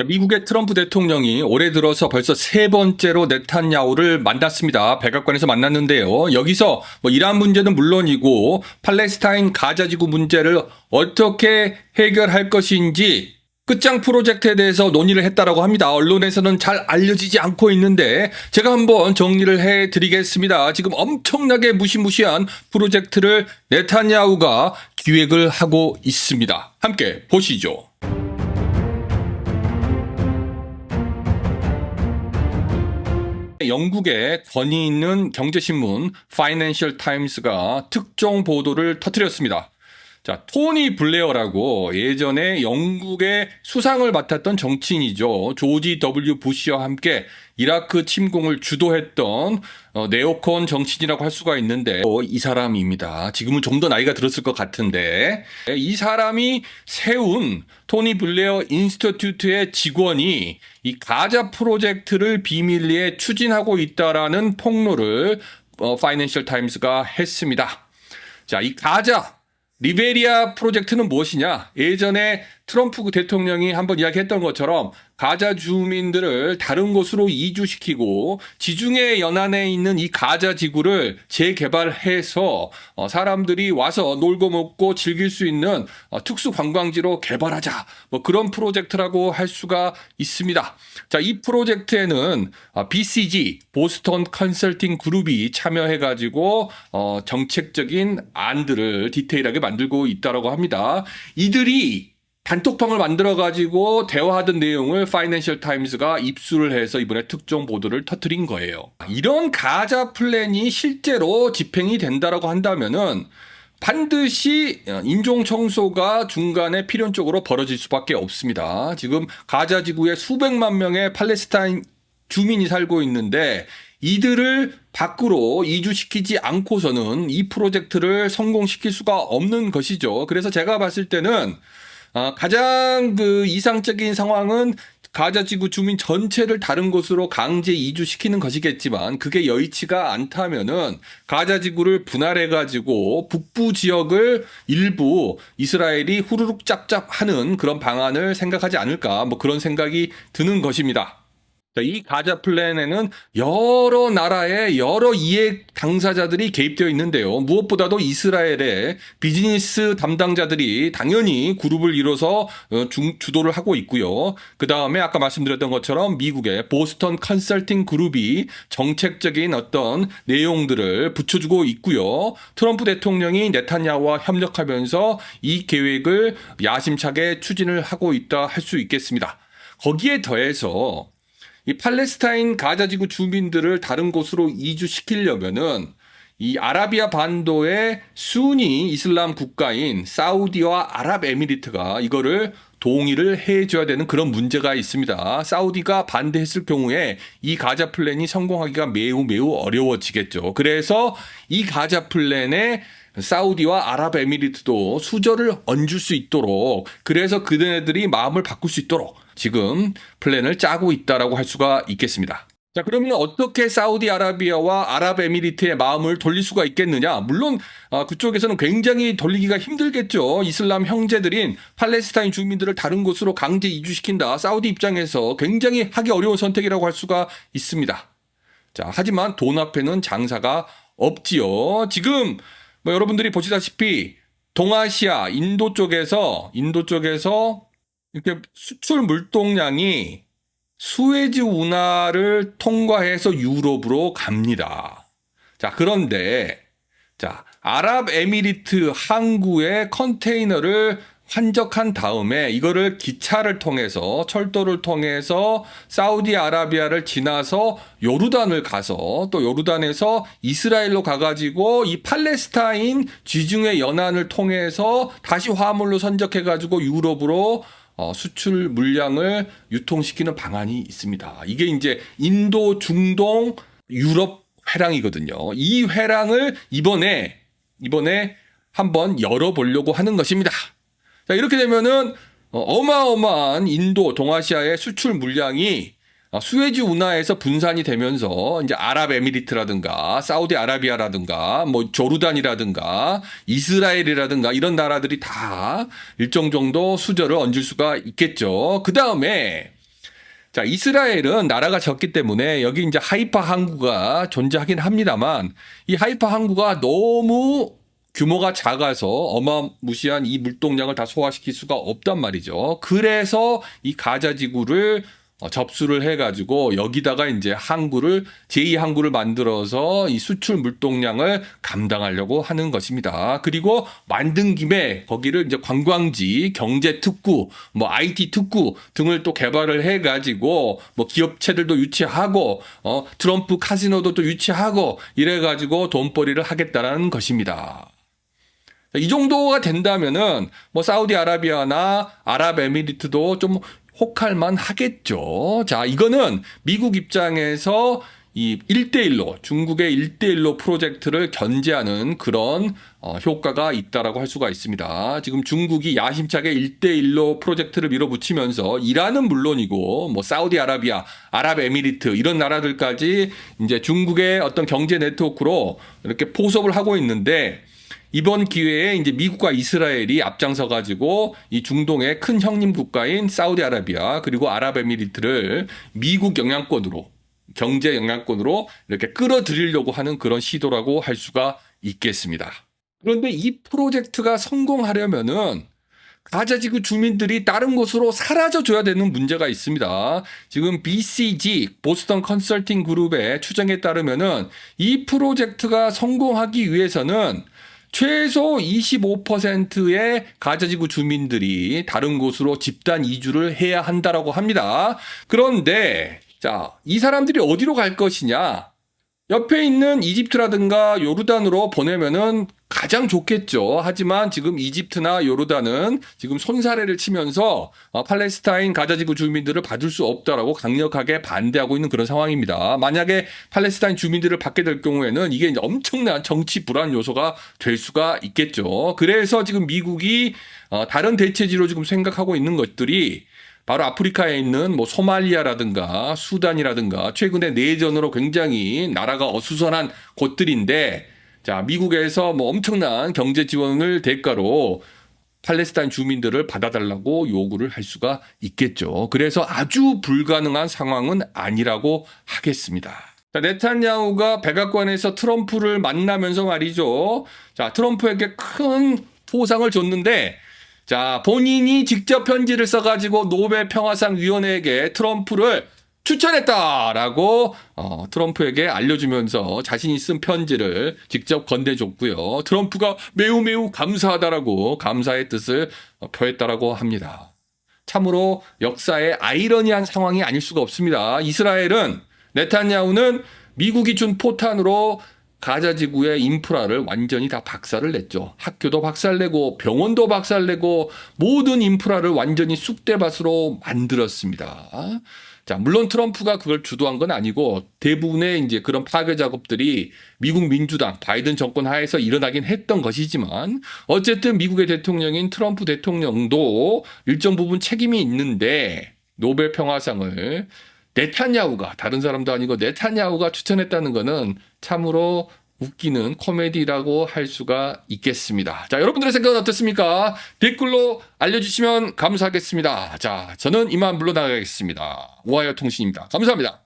자, 미국의 트럼프 대통령이 올해 들어서 벌써 세 번째로 네탄야후를 만났습니다. 백악관에서 만났는데요. 여기서 뭐 이란 문제는 물론이고 팔레스타인 가자지구 문제를 어떻게 해결할 것인지 끝장 프로젝트에 대해서 논의를 했다라고 합니다. 언론에서는 잘 알려지지 않고 있는데 제가 한번 정리를 해 드리겠습니다. 지금 엄청나게 무시무시한 프로젝트를 네탄야후가 기획을 하고 있습니다. 함께 보시죠. 영국의 권위 있는 경제신문 파이낸셜 타임스가 특종 보도를 터뜨렸습니다. 자, 토니 블레어라고 예전에 영국의 수상을 맡았던 정치인이죠. 조지 W 부시와 함께 이라크 침공을 주도했던 어, 네오콘 정치인이라고 할 수가 있는데 어, 이 사람입니다. 지금은 좀 더 나이가 들었을 것 같은데 이 사람이 세운 토니 블레어 인스티튜트의 직원이 이 가자 프로젝트를 비밀리에 추진하고 있다라는 폭로를 어, 파이낸셜 타임스가 했습니다. 자, 이 가자 리베리아 프로젝트는 무엇이냐? 예전에 트럼프 대통령이 한번 이야기했던 것처럼 가자 주민들을 다른 곳으로 이주시키고 지중해 연안에 있는 이 가자 지구를 재개발해서 어, 사람들이 와서 놀고 먹고 즐길 수 있는 어, 특수 관광지로 개발하자. 뭐 그런 프로젝트라고 할 수가 있습니다. 자, 이 프로젝트에는 어, BCG 보스턴 컨설팅 그룹이 참여해 가지고 어, 정책적인 안들을 디테일하게 만들고 있다라고 합니다. 이들이 단톡방을 만들어 가지고 대화하던 내용을 파이낸셜 타임스가 입수를 해서 이번에 특종 보도를 터뜨린 거예요. 이런 가자 플랜이 실제로 집행이 된다라고 한다면은 반드시 인종 청소가 중간에 필연적으로 벌어질 수밖에 없습니다. 지금 가자 지구에 수백만 명의 팔레스타인 주민이 살고 있는데 이들을 밖으로 이주시키지 않고서는 이 프로젝트를 성공시킬 수가 없는 것이죠. 그래서 제가 봤을 때는 아, 가장 그 이상적인 상황은 가자 지구 주민 전체를 다른 곳으로 강제 이주시키는 것이겠지만 그게 여의치가 않다면은 가자 지구를 분할해 가지고 북부 지역을 일부 이스라엘이 후루룩 짭짭 하는 그런 방안을 생각하지 않을까 뭐 그런 생각이 드는 것입니다. 자, 이 가자 플랜에는 여러 나라의 여러 이해 당사자들이 개입되어 있는데요. 무엇보다도 이스라엘의 비즈니스 담당자들이 당연히 그룹을 이뤄서 어, 중, 주도를 하고 있고요. 그 다음에 아까 말씀드렸던 것처럼 미국의 보스턴 컨설팅 그룹이 정책적인 어떤 내용들을 붙여주고 있고요. 트럼프 대통령이 네탄야후와 협력하면서 이 계획을 야심차게 추진을 하고 있다 할 수 있겠습니다. 거기에 더해서 이 팔레스타인 가자 지구 주민들을 다른 곳으로 이주시키려면은 이 아라비아 반도의 순위 이슬람 국가인 사우디와 아랍에미리트가 이거를 동의를 해줘야 되는 그런 문제가 있습니다. 사우디가 반대했을 경우에 이 가자 플랜이 성공하기가 매우 매우 어려워지겠죠. 그래서 이 가자 플랜에 사우디와 아랍에미리트도 수저를 얹을 수 있도록 그래서 그네들이 마음을 바꿀 수 있도록 지금 플랜을 짜고 있다라고 할 수가 있겠습니다. 자, 그러면 어떻게 사우디아라비아와 아랍에미리트의 마음을 돌릴 수가 있겠느냐? 물론 아, 그쪽에서는 굉장히 돌리기가 힘들겠죠. 이슬람 형제들인 팔레스타인 주민들을 다른 곳으로 강제 이주시킨다. 사우디 입장에서 굉장히 하기 어려운 선택이라고 할 수가 있습니다. 자, 하지만 돈 앞에는 장사가 없지요. 지금 뭐 여러분들이 보시다시피 동아시아, 인도 쪽에서 인도 쪽에서 이렇게 수출 물동량이 수에즈 운하를 통과해서 유럽으로 갑니다. 자, 그런데 자, 아랍에미리트 항구에 컨테이너를 환적한 다음에 이거를 기차를 통해서 철도를 통해서 사우디아라비아를 지나서 요르단을 가서 또 요르단에서 이스라엘로 가가지고 이 팔레스타인 지중해 연안을 통해서 다시 화물로 선적해 가지고 유럽으로 어, 수출 물량을 유통시키는 방안이 있습니다. 이게 이제 인도, 중동, 유럽 회랑이거든요. 이 회랑을 이번에 이번에 한번 열어보려고 하는 것입니다. 자, 이렇게 되면은 어, 어마어마한 인도, 동아시아의 수출 물량이 어, 수에즈 운하에서 분산이 되면서 이제 아랍에미리트라든가 사우디아라비아라든가 뭐 조르단이라든가 이스라엘이라든가 이런 나라들이 다 일정 정도 수저를 얹을 수가 있겠죠. 그 다음에 자, 이스라엘은 나라가 적기 때문에 여기 이제 하이파 항구가 존재하긴 합니다만 이 하이파 항구가 너무 규모가 작아서 어마무시한 이 물동량을 다 소화시킬 수가 없단 말이죠. 그래서 이 가자 지구를 어, 접수를 해가지고 여기다가 이제 항구를 제2 항구를 만들어서 이 수출 물동량을 감당하려고 하는 것입니다. 그리고 만든 김에 거기를 이제 관광지, 경제 특구, 뭐 IT 특구 등을 또 개발을 해가지고 뭐 기업체들도 유치하고 어 트럼프 카지노도 또 유치하고 이래가지고 돈벌이를 하겠다라는 것입니다. 이 정도가 된다면은 뭐 사우디아라비아나 아랍에미리트도 좀 혹할만 하겠죠. 자, 이거는 미국 입장에서 이 1대1로 중국의 1대1로 프로젝트를 견제하는 그런 어, 효과가 있다라고 할 수가 있습니다. 지금 중국이 야심차게 1대1로 프로젝트를 밀어붙이면서 이란은 물론이고 뭐 사우디아라비아, 아랍에미리트 이런 나라들까지 이제 중국의 어떤 경제 네트워크로 이렇게 포섭을 하고 있는데 이번 기회에 이제 미국과 이스라엘이 앞장서 가지고 이 중동의 큰 형님 국가인 사우디아라비아 그리고 아랍에미리트를 미국 영향권으로 경제 영향권으로 이렇게 끌어들이려고 하는 그런 시도라고 할 수가 있겠습니다. 그런데 이 프로젝트가 성공하려면은 가자지구 주민들이 다른 곳으로 사라져 줘야 되는 문제가 있습니다. 지금 BCG 보스턴 컨설팅 그룹의 추정에 따르면은 이 프로젝트가 성공하기 위해서는 최소 25%의 가자지구 주민들이 다른 곳으로 집단 이주를 해야 한다라고 합니다. 그런데 자, 이 사람들이 어디로 갈 것이냐? 옆에 있는 이집트라든가 요르단으로 보내면은 가장 좋겠죠. 하지만 지금 이집트나 요르단은 지금 손사래를 치면서 어, 팔레스타인 가자지구 주민들을 받을 수 없다라고 강력하게 반대하고 있는 그런 상황입니다. 만약에 팔레스타인 주민들을 받게 될 경우에는 이게 엄청난 정치 불안 요소가 될 수가 있겠죠. 그래서 지금 미국이 어, 다른 대체지로 지금 생각하고 있는 것들이 바로 아프리카에 있는 뭐 소말리아라든가 수단이라든가 최근에 내전으로 굉장히 나라가 어수선한 곳들인데 자 미국에서 뭐 엄청난 경제 지원을 대가로 팔레스타인 주민들을 받아달라고 요구를 할 수가 있겠죠. 그래서 아주 불가능한 상황은 아니라고 하겠습니다. 자, 네탄야후가 백악관에서 트럼프를 만나면서 말이죠. 자, 트럼프에게 큰 포상을 줬는데 자, 본인이 직접 편지를 써가지고 노벨 평화상 위원회에게 트럼프를 추천했다라고 어, 트럼프에게 알려주면서 자신이 쓴 편지를 직접 건네줬고요. 트럼프가 매우 매우 감사하다라고 감사의 뜻을 어, 표했다라고 합니다. 참으로 역사의 아이러니한 상황이 아닐 수가 없습니다. 이스라엘은 네탄야후는 미국이 준 포탄으로 가자 지구의 인프라를 완전히 다 박살을 냈죠. 학교도 박살내고 병원도 박살내고 모든 인프라를 완전히 쑥대밭으로 만들었습니다. 자, 물론 트럼프가 그걸 주도한 건 아니고 대부분의 이제 그런 파괴 작업들이 미국 민주당 바이든 정권 하에서 일어나긴 했던 것이지만 어쨌든 미국의 대통령인 트럼프 대통령도 일정 부분 책임이 있는데 노벨 평화상을 네탄야후가 다른 사람도 아니고 네탄야후가 추천했다는 것은 참으로 웃기는 코미디라고 할 수가 있겠습니다. 자, 여러분들의 생각은 어떻습니까? 댓글로 알려주시면 감사하겠습니다. 자, 저는 이만 물러나가겠습니다. 오하이어 통신입니다. 감사합니다.